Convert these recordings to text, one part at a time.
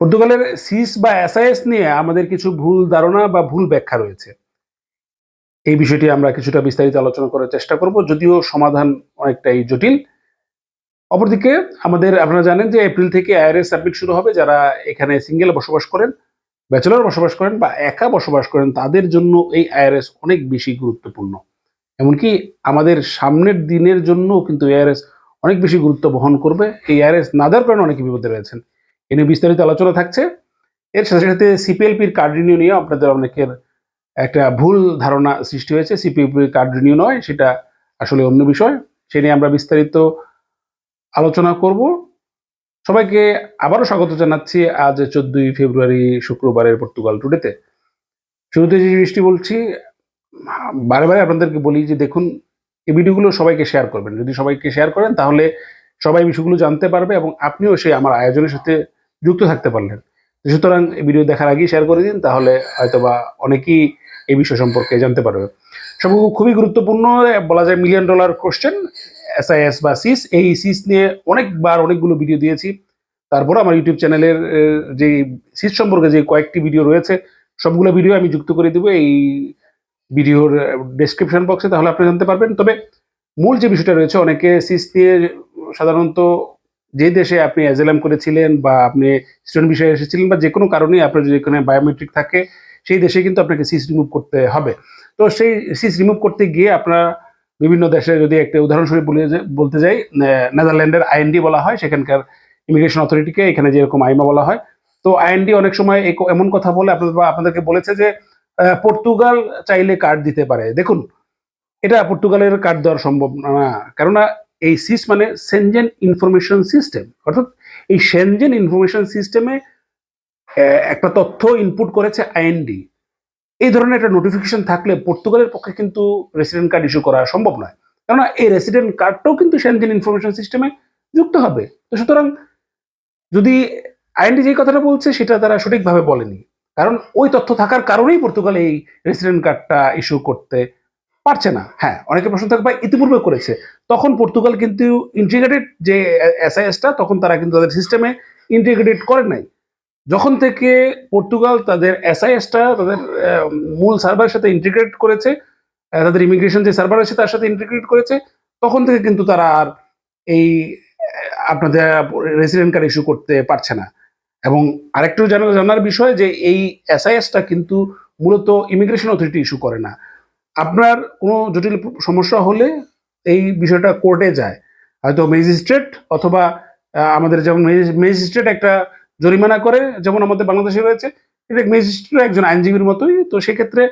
পর্তুগালের সিস বা এসআইএস নিয়ে আমাদের কিছু ভুল ধারণা বা ভুল ব্যাখ্যা রয়েছে। এই বিষয়টি আমরা কিছুটা বিস্তারিত আলোচনা করার চেষ্টা করব, যদিও সমাধান অনেকটাই জটিল। অপরদিকে আমাদের, আপনারা জানেন যে এপ্রিল থেকে আইআরএস সাবমিট শুরু হবে, যারা এখানে সিঙ্গেল বসবাস করেন, ব্যাচেলর বসবাস করেন বা একা বসবাস করেন, তাদের জন্য এই আইআরএস অনেক বেশি গুরুত্বপূর্ণ। এমনকি আমাদের সামনের দিনের জন্য কিন্তু এআরএস অনেক বেশি গুরুত্ব বহন করবে। এই আইআরএস না দেওয়ার কারণে অনেকে বিপদে রয়েছেন। এ নিয়ে বিস্তারিত আলোচনা থাকছে। এর সাথে সাথে সিপিএলপির কার্ড রিনিউ নিয়ে আপনাদের অনেকের একটা ভুল ধারণা সৃষ্টি হয়েছে। সিপিএলপির কার্ড রিনিউ নয়, সেটা আসলে অন্য বিষয়। সে নিয়ে আমরা বিস্তারিত আলোচনা করব। সবাইকে আবারও স্বাগত জানাচ্ছি আজ চোদ্দই ফেব্রুয়ারি, শুক্রবারের পর্তুগাল টুডেতে শুরুতে যে জিনিসটি বলছি, বারে বারে আপনাদেরকে বলি যে দেখুন, এই ভিডিওগুলো সবাইকে শেয়ার করবেন। যদি সবাইকে শেয়ার করেন, তাহলে সবাই বিষয়গুলো জানতে পারবে এবং আপনিও সেই আমার আয়োজনের সাথে যুক্ত থাকতে পারলেন। সুতরাং ভিডিও দেখার আগেই শেয়ার করে দিন, তাহলে হয়তোবা অনেকেই এই বিষয় সম্পর্কে জানতে পারবে। সব খুবই গুরুত্বপূর্ণ, বলা যায় মিলিয়ন ডলার কোশ্চেন এসআইএস বা সিস এই সিস নিয়ে অনেকবার অনেকগুলো ভিডিও দিয়েছি। তারপর আমার ইউটিউব চ্যানেলের যে সিস সম্পর্কে যে কয়েকটি ভিডিও রয়েছে, সবগুলো ভিডিও আমি যুক্ত করে দিব এই ভিডিওর ডেসক্রিপশন বক্সে তাহলে আপনি জানতে পারবেন। তবে মূল যে বিষয়টা রয়েছে, অনেকে সিস নিয়ে সাধারণত যে দেশে আপনি অ্যাজেলাম করেছিলেন বা আপনি স্টুডেন্ট বিষয়ে এসেছিলেন বা যে কোনো কারণেই আপনার যদি এখানে বায়োমেট্রিক থাকে, সেই দেশে কিন্তু আপনাকে সিস রিমুভ করতে হবে। তো সেই সিস রিমুভ করতে গিয়ে আপনার বিভিন্ন দেশে যদি একটা উদাহরণস্বরূপ বলে বলতে যাই নেদারল্যান্ডের আইএনডি বলা হয়, সেখানকার ইমিগ্রেশন অথরিটিকে এখানে যেরকম আইমা বলা হয়। তো আইএনডি অনেক সময় এমন কথা বলে, আপনাদের বা আপনাদেরকে বলেছে যে পর্তুগাল চাইলে কার্ড দিতে পারে। দেখুন, এটা পর্তুগালের কার্ড দেওয়ার সম্ভব না। কেননা এই সিস মানে সেনজেন ইনফরমেশন সিস্টেম অর্থাৎ এই সেনজেন ইনফরমেশন সিস্টেমে একটা তথ্য ইনপুট করেছে আইএনডি এই ধরনের একটা নোটিফিকেশন থাকলে পর্তুগালের পক্ষে কিন্তু রেসিডেন্ট কার্ড ইস্যু করা সম্ভব নয়। কেননা এই রেসিডেন্ট কার্ডটাও কিন্তু সেনজেন ইনফরমেশন সিস্টেমে যুক্ত হবে। তো সুতরাং যদি আইএনডি যে কথাটা বলছে, সেটা তারা সঠিকভাবে বলেনি। কারণ ওই তথ্য থাকার কারণেই পর্তুগাল এই রেসিডেন্ট কার্ডটা ইস্যু করতে পারছে না। হ্যাঁ অনেকে প্রশ্ন থাকবে ইতিপূর্বে করেছে। তখন পর্তুগাল কিন্তু ইন্টিগ্রেটেড যে এসআইএসটা তখন তারা কিন্তু তাদের সিস্টেমে ইন্টিগ্রেটেড করে নাই। যখন থেকে পর্তুগাল তাদের এসআইএসটা তাদের মূল সার্ভারের সাথে ইন্টিগ্রেট করেছে তাদের ইমিগ্রেশন যে সার্ভার আছে, তার সাথে ইন্টিগ্রেট করেছে, তখন থেকে কিন্তু তারা আর এই আপনাদের রেসিডেন্ট কার্ড ইস্যু করতে পারছে না। এবং আরেকটু জানা জানার বিষয় যে, এই এসআইএসটা কিন্তু মূলত ইমিগ্রেশন অথরিটি ইস্যু করে না। আপনার কোনো জটিল সমস্যা হলে এই বিষয়টা কোর্টে যায়। হয়তো ম্যাজিস্ট্রেট অথবা আমাদের যেমন ম্যাজিস্ট্রেট একটা জরিমানা করে, যেমন আমাদের বাংলাদেশে রয়েছে, এটা ম্যাজিস্ট্রেট একজন আইনজীবীর মতোই। তো সেক্ষেত্রে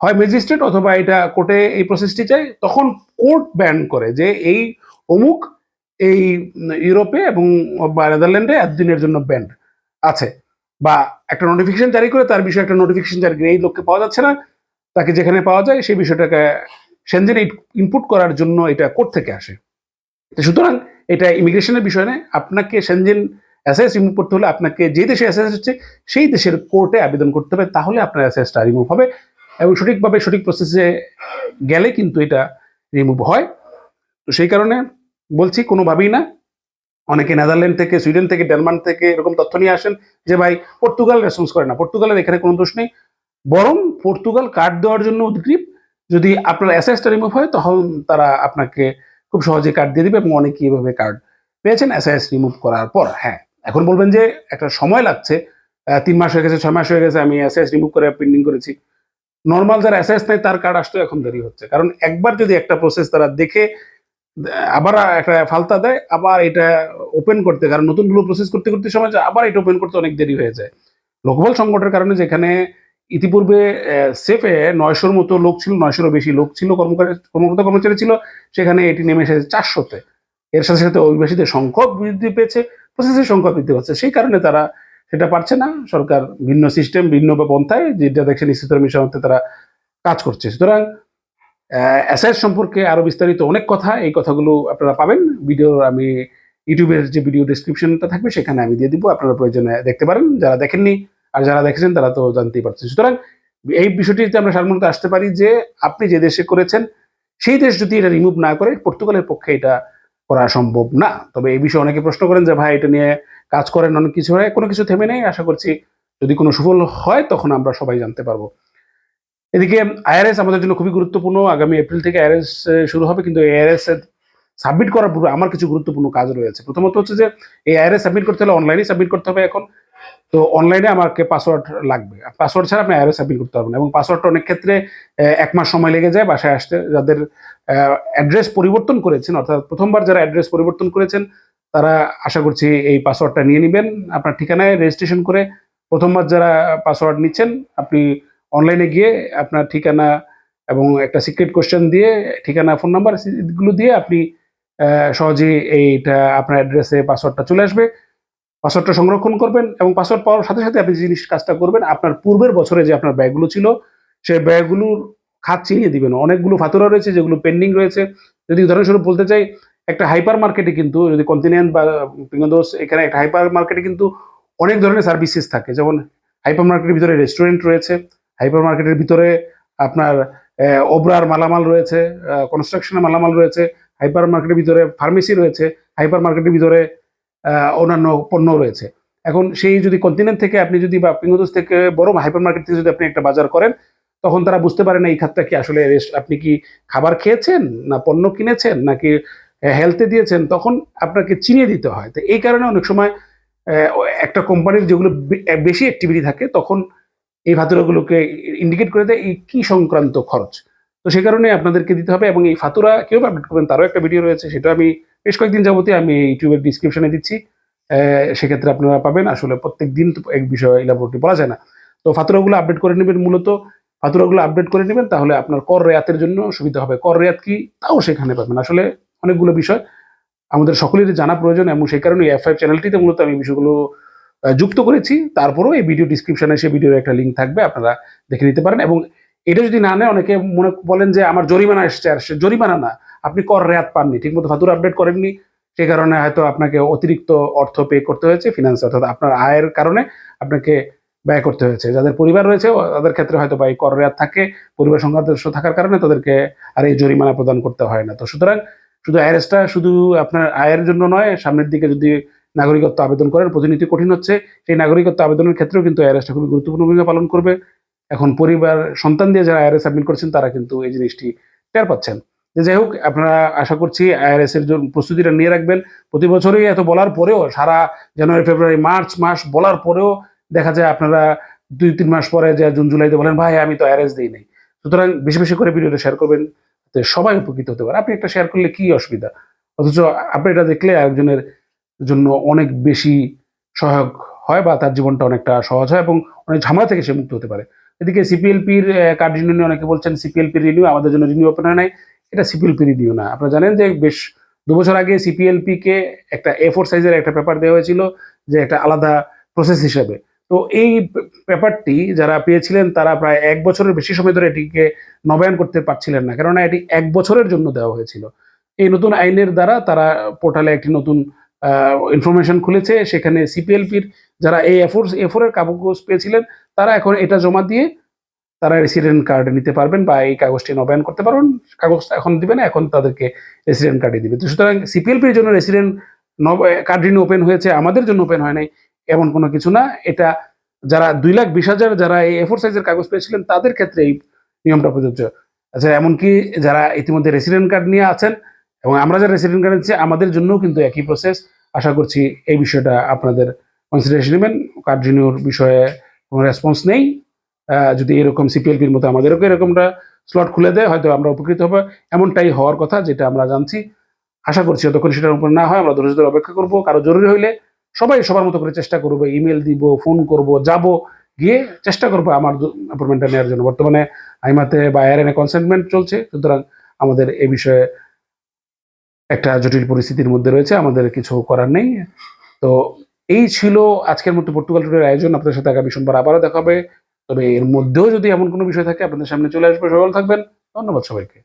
হয় ম্যাজিস্ট্রেট অথবা এটা কোর্টে এই প্রসেসটি চাই তখন কোর্ট ব্যান করে যে এই অমুক এই ইউরোপে এবং বা নেদারল্যান্ডে এতদিনের জন্য ব্যান্ড আছে। বা একটা নোটিফিকেশন জারি করে, তার বিষয়ে একটা নোটিফিকেশন জারি করে, এই লোককে পাওয়া যাচ্ছে না। তাকে যেখানে পাওয়া যায় সেই বিষয়টাকে সেনজেনে ইনপুট করার জন্য এটা কোর্ট থেকে আসে। সুতরাং এটা ইমিগ্রেশনের বিষয় নয়। আপনাকে সেনজেন অ্যাসেস রিমুভ করতে হলে আপনাকে যে দেশে অ্যাসেস হচ্ছে সেই দেশের কোর্টে আবেদন করতে হবে, তাহলে আপনার অ্যাসেসটা রিমুভ হবে এবং সঠিকভাবে সঠিক প্রসেসে গেলে কিন্তু এটা রিমুভ হয়। তো সেই কারণে বলছি, কোনোভাবেই না। অনেকে নেদারল্যান্ড থেকে, সুইডেন থেকে, ডেনমার্ক থেকে এরকম তথ্য নিয়ে আসেন যে, ভাই, পর্তুগাল রেসপন্স করে না। পর্তুগালের এখানে কোনো দোষ নেই। বরং পর্তুগাল কার্ড দেওয়ার জন্য উদ্গ্রীব। যদি আপনার অ্যাসেসটা রিমুভ হয়, তখন তারা আপনাকে খুব সহজে কার্ড দিয়ে দিবে এবং অনেকে এভাবে কার্ড পেয়েছেন অ্যাসেস রিমুভ করার পর। হ্যাঁ এখন বলবেন যে একটা সময় লাগছে। তিন মাস হয়ে গেছে, ছয় মাস হয়ে গেছে, আমি অ্যাসেস রিমুভ করে পেন্ডিং করেছি। নর্মাল যারা অ্যাসেস নেই তার কার্ড আসতে এখন দেরি হচ্ছে। কারণ একবার যদি একটা প্রসেস তারা দেখে, আবার একটা ফালতা দেয়, আবার এটা ওপেন করতে, কারণ নতুনগুলো প্রসেস করতে করতে সময় আবার এটা ওপেন করতে অনেক দেরি হয়ে যায়। লোকবল সংকটের কারণে যেখানে ইতিপূর্বে সেফে নয়শোর মতো লোক ছিল, নয়শোরও বেশি লোক ছিল, কর্মকারী, কর্মকর্তা কর্মচারী ছিল, সেখানে এটি নেমে এসেছে চারশোতে। এর সাথে সাথে অভিবাসীদের সংখ্যক বৃদ্ধি পেয়েছে প্রসেসের সংখ্যা বৃদ্ধি পাচ্ছে। সেই কারণে তারা সেটা পারছে না, সরকার ভিন্ন সিস্টেম ভিন্ন বা পন্থায় যেটা দেখছে নিশ্চিত মিশন হতে তারা কাজ করছে। সুতরাং অ্যাসাইজ সম্পর্কে আরও বিস্তারিত অনেক কথা, এই কথাগুলো আপনারা পাবেন। ভিডিও আমি, ইউটিউবের যে ভিডিও ডিসক্রিপশনটা থাকবে, সেখানে আমি দিয়ে দিব, আপনারা প্রয়োজনে দেখতে পারেন। যারা দেখেননি আর যারা দেখেছেন তারা তো জানতেই পারছেন। সুতরাং এই বিষয়টিতে আমরা সাধারণত আসতে পারি যে আপনি যে দেশে করেছেন, সেই দেশ যদি এটা রিমুভ না করে, পর্তুগালের পক্ষে এটা করা সম্ভব না। তবে এই বিষয়ে অনেকে প্রশ্ন করেন যে, ভাই, এটা নিয়ে কাজ করেন অনেক কিছু হয়, কোনো কিছু থেমে নেই? আশা করছি যদি কোনো সুফল হয়, তখন আমরা সবাই জানতে পারব। এদিকে আইআরএস আমাদের জন্য খুবই গুরুত্বপূর্ণ। আগামী এপ্রিল থেকে আইআরএস শুরু হবে। কিন্তু আইআরএস সাবমিট করার পূর্বে আমার কিছু গুরুত্বপূর্ণ কাজ রয়েছে। প্রথমত হচ্ছে যে, এই আইআরএস সাবমিট করতে হলে অনলাইনে সাবমিট করতে হবে এখন। তো অনলাইনে আমাকে পাসওয়ার্ড লাগবে। পাসওয়ার্ড ছাড়া আপনি আইআরএস সাবমিট করতে পারবেন এবং পাসওয়ার্ডটা অনেক ক্ষেত্রে এক মাস সময় লেগে যায় বাসায় আসতে। যাদের অ্যাড্রেস পরিবর্তন করেছেন, অর্থাৎ প্রথমবার যারা অ্যাড্রেস পরিবর্তন করেছেন, তারা আশা করছি এই পাসওয়ার্ডটা নিয়ে নেবেন। আপনার ঠিকানায় রেজিস্ট্রেশন করে প্রথমবার যারা পাসওয়ার্ড নিচ্ছেন, আপনি অনলাইনে গিয়ে আপনার ঠিকানা এবং একটা সিক্রেট কোয়েশ্চেন দিয়ে, ঠিকানা ফোন নাম্বার এগুলো দিয়ে আপনি সহজেই এইটা আপনার অ্যাড্রেসে পাসওয়ার্ডটা চলে আসবে। পাসওয়ার্ডটা সংরক্ষণ করবেন এবং পাসওয়ার্ড পাওয়ার সাথে সাথে আপনি জিনিস কাজটা করবেন, আপনার পূর্বের বছরে যে আপনার ব্যয়গুলো ছিল, সেই ব্যয়গুলোর খাত চিনিয়ে দিবেন। অনেকগুলো ফাতুরা রয়েছে, যেগুলো পেন্ডিং রয়েছে। যদি উদাহরণস্বরূপ বলতে চাই, একটা হাইপার মার্কেটে কিন্তু যদি কন্টিনেন্ট বা পিঙ্গদোস এখানে একটা হাইপার মার্কেটে কিন্তু অনেক ধরনের সার্ভিসেস থাকে। যেমন হাইপার মার্কেটের ভিতরে রেস্টুরেন্ট রয়েছে হাইপার মার্কেটের ভিতরে আপনার ওবরার মালামাল রয়েছে কনস্ট্রাকশনের মালামাল রয়েছে হাইপার মার্কেটের ভিতরে ফার্মেসি রয়েছে হাইপার মার্কেটের ভিতরে অন্যান্য পণ্য রয়েছে। এখন সেই যদি কন্টিনেন্ট থেকে আপনি যদি বা পিঙ্গদোস থেকে বড় হাইপার মার্কেট থেকে যদি আপনি একটা বাজার করেন, তখন তারা বুঝতে পারে না এই খাতটা কি আসলে আপনি কি খাবার খেয়েছেন না পণ্য কিনেছেন নাকি হেলথে দিয়েছেন, তখন আপনাকে চিনিয়ে দিতে হয়। তো এই কারণে অনেক সময় একটা কোম্পানির যেগুলো বেশি অ্যাক্টিভিটি থাকে, তখন এই ফাতুরাগুলোকে ইন্ডিকেট করে দেয় এই কী সংক্রান্ত খরচ। তো সেই কারণে আপনাদেরকে দিতে হবে এবং এই ফাতুরা কেউ আপডেট করবেন, তারও একটা ভিডিও রয়েছে, সেটা আমি বেশ কয়েকদিন যাবতীয় আমি ইউটিউবের ডিসক্রিপশনে দিচ্ছি। সেক্ষেত্রে আপনারা পাবেন। আসলে প্রত্যেক দিন এক বিষয় ইলাবোরেটরি বলা যায় না। তো ফাতুরাগুলো আপডেট করে নেবেন মূলত। ফাতুরাগুলো আপডেট করে নেবেন, তাহলে আপনার কর রেয়াতের জন্য সুবিধা হবে। কর রেয়াত কি? তাও সেখানে পাবেন। আসলে অনেকগুলো বিষয়। আমাদের সকলেরই জানা প্রয়োজন এবং সেই কারণে এফ ফাইভ চ্যানেলটিতে মূলত আমি বিষয়গুলো যুক্ত করেছি। তারপরেও এই ভিডিও ডিসক্রিপশনে সেই ভিডিওর একটা লিঙ্ক থাকবে, আপনারা দেখে নিতে পারেন। এবং এটা যদি না নেয়, অনেকে মনে বলেন যে আমার জরিমানা এসছে, আর সে জরিমানা না। আপনি কর রেয়াত পাননি, ঠিকমতো ফাতুরা আপডেট করেননি, সে কারণে হয়তো আপনাকে অতিরিক্ত অর্থ পে করতে হয়েছে ফিনান্স অর্থাৎ আপনার আয়ের কারণে আপনাকে ব্যয় করতে হয়েছে। যাদের পরিবার রয়েছে, তাদের ক্ষেত্রে হয়তো বা এই কর রেয়াত থাকে, পরিবার সংঘাতস্য থাকার কারণে তাদেরকে আর এই জরিমানা প্রদান করতে হয় না। তো সুতরাং শুধু আইআরএসটা শুধু আপনার আয়ের জন্য নয়, সামনের দিকে যদি নাগরিকত্ব আবেদন করেন প্রতিনিধি কঠিন হচ্ছে, সেই নাগরিকত্ব আবেদনের ক্ষেত্রেও কিন্তু আইআরএসটা খুবই গুরুত্বপূর্ণ ভূমিকা পালন করবে। এখন পরিবার, সন্তান দিয়ে যারা আইআরএস সাবমিট করছেন, তারা কিন্তু এই জিনিসটি টের পাচ্ছেন। যাই হোক, আপনারা আশা করছি আইআরএস এর জন্য প্রস্তুতিটা নিয়ে রাখবেন। প্রতি বছরই এত বলার পরেও, সারা জানুয়ারি, ফেব্রুয়ারি, মার্চ মাস বলার পরেও দেখা যায় আপনারা দুই, তিন মাস পরে যে জুন, জুলাইতে বলেন, ভাই, আমি তো আইআরএস দিই নাই। সুতরাং বেশি বেশি করে ভিডিওটা শেয়ার করবেন সবাই উপকৃত হতে পারে। আপনি একটা শেয়ার করলে কি অসুবিধা? অথচ আপনি এটা দেখলে আরেকজনের জন্য অনেক বেশি সহায়ক হয় বা তার জীবনটা অনেকটা সহজ হয় এবং অনেক ঝামেলা থেকে সে মুক্ত হতে পারে। এদিকে সিপিএলপির কার্ড রিনিউ অনেকে বলছেন সিপিএলপি রিনিউ আমাদের জন্য রিনিউ ওপেন হয় নাই। এটা সিপিএলপি রিনিউ না। আপনারা জানেন যে বেশ দু বছর আগে সিপিএলপি কে একটা এ ফোর সাইজের একটা পেপার দেওয়া হয়েছিল যে একটা আলাদা প্রসেস হিসেবে। তো এই পেপারটি যারা পেয়েছিলেন তারা প্রায় এক বছরের বেশি সময় ধরে এটিকে নবায়ন করতে পারছিলেন না, কেননা এটি এক বছরের জন্য দেওয়া হয়েছিল। এই নতুন আইনের দ্বারা তারা পোর্টালে একটি নতুন ইনফরমেশন খুলেছে, সেখানে সিপিএলপির যারা এই এফোর এফোরের কাগজ পেয়েছিলেন, তারা এখন এটা জমা দিয়ে তারা রেসিডেন্ট কার্ড নিতে পারবেন বা এই কাগজটি নবায়ন করতে পারবেন। কাগজ এখন দিবে না, এখন তাদেরকে রেসিডেন্ট কার্ডে দিবে। তো সুতরাং সিপিএলপির জন্য রেসিডেন্ট কার্ড রিনিউ ওপেন হয়েছে, আমাদের জন্য ওপেন হয় নাই, এমন কোনো কিছু না। এটা যারা দুই লাখ বিশ হাজার যারা এই এফোর সাইজের কাগজ পেয়েছিলেন, তাদের ক্ষেত্রে এই নিয়মটা প্রযোজ্য। আচ্ছা এমনকি যারা ইতিমধ্যে রেসিডেন্ট কার্ড নিয়ে আছেন, এবং আমরা যারা রেসিডেন্ট কার্ড নিচ্ছি, আমাদের জন্যও কিন্তু একই প্রসেস আশা করছি এই বিষয়টা আপনাদের কনসিডারেশন নেবেন। কার্ড রিনিউর বিষয়ে কোনো রেসপন্স নেই। যদি এরকম সিপিএলপির মতো আমাদেরও এরকমটা স্লট খুলে দেয়, হয়তো আমরা উপকৃত হব। এমনটাই হওয়ার কথা যেটা আমরা জানছি। আশা করছি যতক্ষণ সেটার উপর না হয় আমরা ধৈর্য ধরে অপেক্ষা করব। কারও জরুরি হইলে সবাই সবার মতো করে চেষ্টা করব। ইমেল দিব ফোন করব, যাব, গিয়ে চেষ্টা করব আমার অ্যাপয়েন্টমেন্টটা নেওয়ার জন্য। বর্তমানে আইমাতে বা এয়ারএনে কনসেন্টমেন্ট চলছে। সুতরাং আমাদের এ বিষয়ে একটা জটিল পরিস্থিতির মধ্যে রয়েছে। আমাদের কিছু করার নেই। তো এই ছিল আজকের মতো পর্তুগাল টুরের আয়োজন। আপনাদের সাথে আগামী সোমবার আবারও দেখা হবে। তবে এর মধ্যেও যদি এমন কোনো বিষয় থাকে, আপনাদের সামনে চলে আসবে। সবাই থাকবেন। ধন্যবাদ সবাইকে।